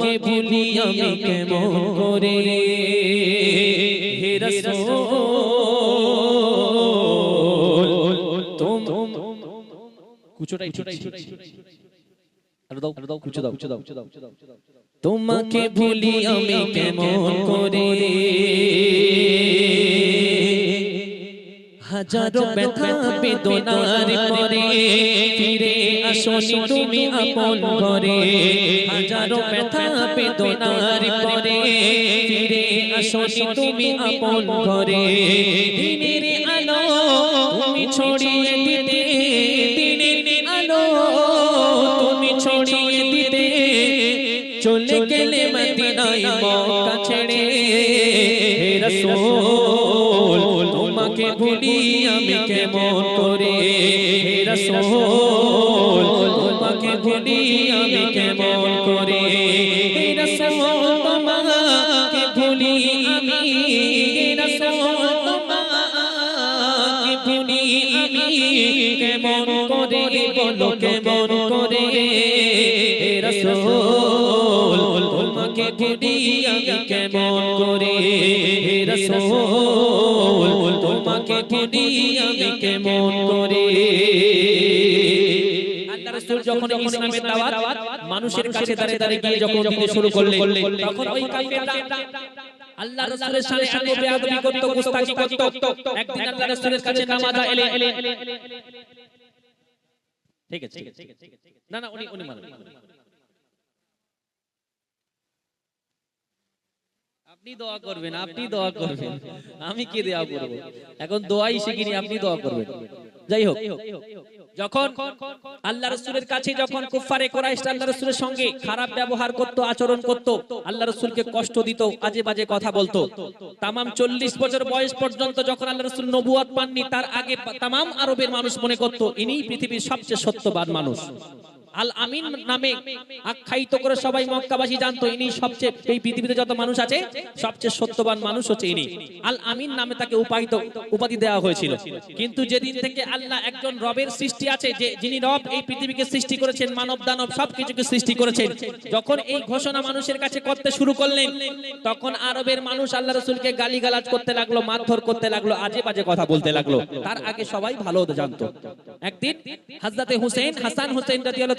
তোমাকে ভুলি আমি কেমন করে? হে রাসূল তুম কুচোটাই কুচো। দাও তোমাকে ভুলি আমি কেমন করে? হাজারো ব্যথা বেদনার পরে ফিরে আসনি তুমি আপন ঘরে হাজারো ব্যথা বেদনার পরে ফিরে আসনি তুমি আপন ঘরে দিনের আলো তুমি ছড়িয়ে দিতে দিনের আলো তুমি ছড়িয়ে দিতে চলে গেলে মদিনায় মক্কা ছেড়ে রাসূল তোমাকে ভুলি আমি কেমন করে? রাসূল তোমাকে ভুলি আমি কেমন করে? রাসূল তোমাকে ভুলি আমি রাসূল তোমাকে ভুলি আমি কেমন করে? বলো কেমন করে? রাসূল তোমাকে ভুলি আমি কেমন করে? রাসূল ভুলি আমি কেমন করে? যখন ইসলামের দাওয়াত মানুষের কাছে দাঁড়িয়ে দাঁড়িয়ে গিয়ে যখন দিতে শুরু করলেন তখন ওই কাফেররা আল্লাহ রাসূলের সামনে সামনে বেয়াদবি করত গুস্তাখি করত। একদিন আল্লাহ রাসূলের কাছে নামাজ এলেন ঠিক আছে না না উনি উনি মানুষ আপনি দোয়া করবেন আপনি দোয়া করবেন। আমি কি দোয়া করব? এখন দোয়াই শিখিনি আপনি দোয়া করবেন। যাই হোক যখন আল্লাহ রসুলের কাছে যখন কুফারে কোরাইশ আল্লাহ রসুলের সঙ্গে খারাপ ব্যবহার করত আচরণ করত আল্লাহ রসুলকে কষ্ট দিত আজে বাজে কথা বলতো। তামাম চল্লিশ বছর বয়স পর্যন্ত যখন আল্লাহ রসুল নবুয়াত পাননি তার আগে তামাম আরবের মানুষ মনে করত ইনি পৃথিবীর সবচেয়ে সত্যবান মানুষ। আল আমিন নামে আখ্যায়িত করে সবাই মক্কাবাসী জানতো, ইনি সবচেয়ে এই পৃথিবীতে যত মানুষ আছে, সবচেয়ে সত্যবান মানুষ হচ্ছে ইনি। আল আমিন নামে তাকে উপায়িত উপাধি দেওয়া হয়েছিল। কিন্তু যেদিন থেকে আল্লাহ একজন রবের সৃষ্টি আছে, যে যিনি রব এই পৃথিবীকে সৃষ্টি করেছেন মানব দানব সবকিছুকে সৃষ্টি করেছেন, যখন এই ঘোষণা মানুষের কাছে করতে শুরু করলেন, তখন আরবের মানুষ আল্লাহ রসুলকে গালিগালাজ করতে লাগল, মারধর করতে লাগল আজে বাজে কথা বলতে লাগল। তার আগে সবাই ভালো জানতো। একদিন হাজরাতে হুসেন, হাসান হুসেন রাদিয়াল্লাহু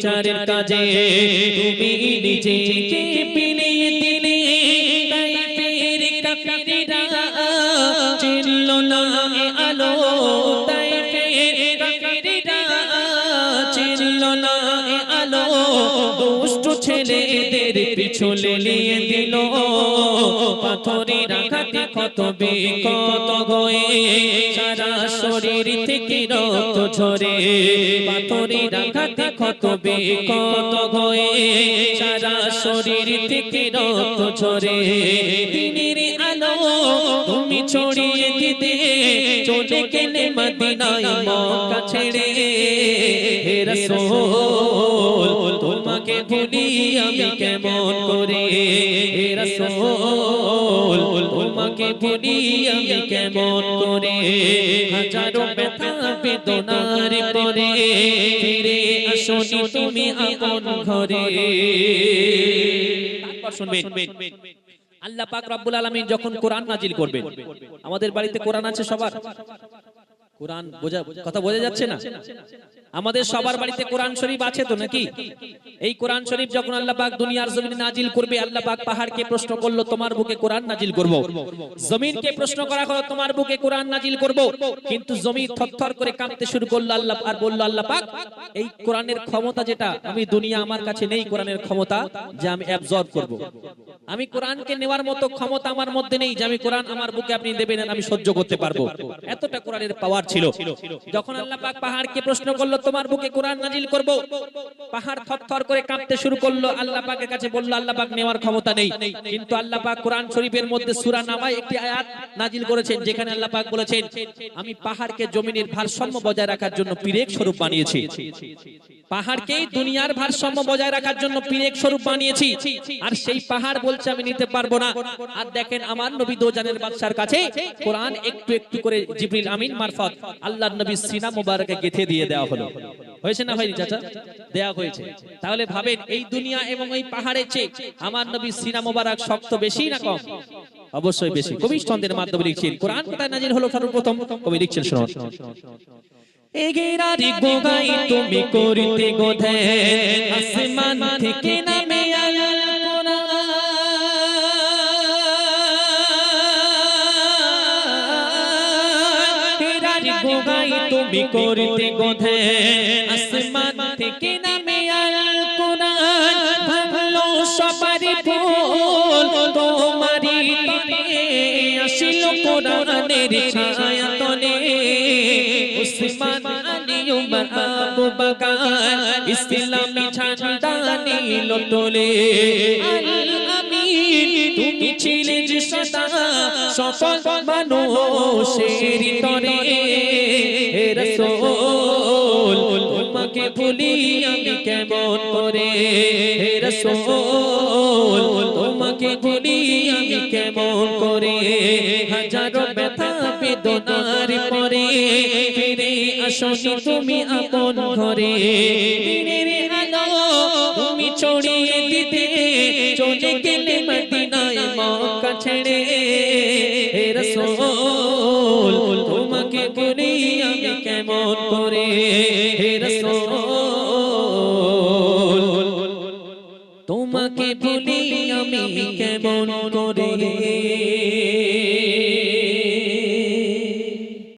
প্রচারের কাজে তুমি নিজেকে পিলিয়ে দিলে তাই ফের কাফিরা পিছলে নিয়ে দিল। পাথরে রাখাতে ক্ষত বিক্ষত হয়ে সারা শরীর থেকে রক্ত ঝরে। পাথরে রাখাতে ক্ষত বিক্ষত হয়ে সারা শরীর থেকে রক্ত ঝরে। দিনের আলো তুমি ছড়িয়ে দিতে। চলে গেলে মদিনায় মক্কা ছেড়ে। হে রাসূল। তোমাকে ভুলি আমি কেমন করে? রাসূল, তোমাকে ভুলি আমি কেমন করে? হাজারো ব্যথা বেদনার পরে ফিরে আসনি তুমি আপন ঘরে। আল্লাহ পাক রব্বুল আলামিন যখন কোরআন নাজিল করবেন, আমাদের বাড়িতে কোরআন আছে সবার? কোরআন বোঝা, কথা বোঝা যাচ্ছে না? আমাদের সবার বাড়িতে কোরআন শরীফ আছে তো নাকি? এই কোরআন শরীফ যখন আল্লাহ পাক দুনিয়ার জমিনে নাজিল করবে, আল্লাহ পাক পাহাড়কে প্রশ্ন করল, তোমার বুকে কোরআন নাজিল করব? জমিনকে প্রশ্ন করা হলো, তোমার বুকে কোরআন নাজিল করব? কিন্তু জমি থরথর করে কাঁপতে শুরু করল, আল্লাহ আর বলল, আল্লাহ পাক, এই কোরআনের ক্ষমতা যেটা, আমি দুনিয়া আমার কাছে নেই, কোরআনের ক্ষমতা যে আমি অ্যাবজর্ব করব। আমি কোরআনকে নেওয়ার মতো ক্ষমতা আমার মধ্যে নেই যে আমি কোরআন আমার বুকে আপনি দেবেন, আমি সহ্য করতে পারব। এতটা কোরআনের পাওয়ার ছিল। যখন আল্লাহ পাক পাহাড়কে প্রশ্ন করল, তোমার বুকে কোরআন নাজিল করব? পাহাড় থরথর করে কাঁপতে শুরু করল। আল্লাহ পাকের কাছে বলল, আল্লাহ পাক নেওয়ার ক্ষমতা নেই। কিন্তু আল্লাহ পাক কোরআন শরীফের মধ্যে সূরা নামায় একটি আয়াত নাজিল করেছেন, যেখানে আল্লাহ পাক বলেছেন, আমি পাহাড়কে জমিনের ভারসাম্য বজায় রাখার জন্য পিরেক স্বরূপ বানিয়েছি। পাহাড়কে দুনিয়ার ভারসাম্য বজায় রাখার জন্য পিরেক স্বরূপ বানিয়েছি। আর সেই পাহাড় বলছে আমি নিতে পারব না। আর দেখেন আমার নবী দোজানের বাদশার কাছে কোরআন একটু একটু করে জিবরিল আমিন মারফত আল্লাহর নবী সিনা মুবারকে গেথে দিয়ে দেওয়া হলো। হয়েছে না হয়নি চাচা? দেয়া হয়েছে। তাহলে ভাবেন এই দুনিয়া এবং এই পাহাড়ের চেয়ে আমার নবী সিনা মুবারক শক্ত বেশি না কম? অবশ্যই বেশি। কবি ছন্দের মাধ্যমে লিখছেন কোরআন কোথায় নাজিল হলো সর্বপ্রথম কবি লিখছেন শুনুন এগেরারি গোগাই তুমি করিতে গোধে আসমান থেকে নামে গোগাই তুমি করিতে গোধে আসমান থেকে নামে আল কোরআন ভাঙলো সবারই ভুল তোমারই তরে আসিল কোরআনের ছায়া। উমর আবু বকর ইসলামী ঝান্ডা নীল তোলে আমিন তুমি তোমাকে ভুলি আমি কেমন করে? হে তোমাকে ভুলি আমি কেমন করে? হাজারো ব্যথা বেদনার পরে আসনি তুমি আপন ঘরে। তুমি ছড়িয়ে দিতে। চলে গেলে মদিনায় ছেড়ে। হে তোমাকে ভুলি আমি কেমন করে? হে তোমাকে ভুলি আমি কেমন করে?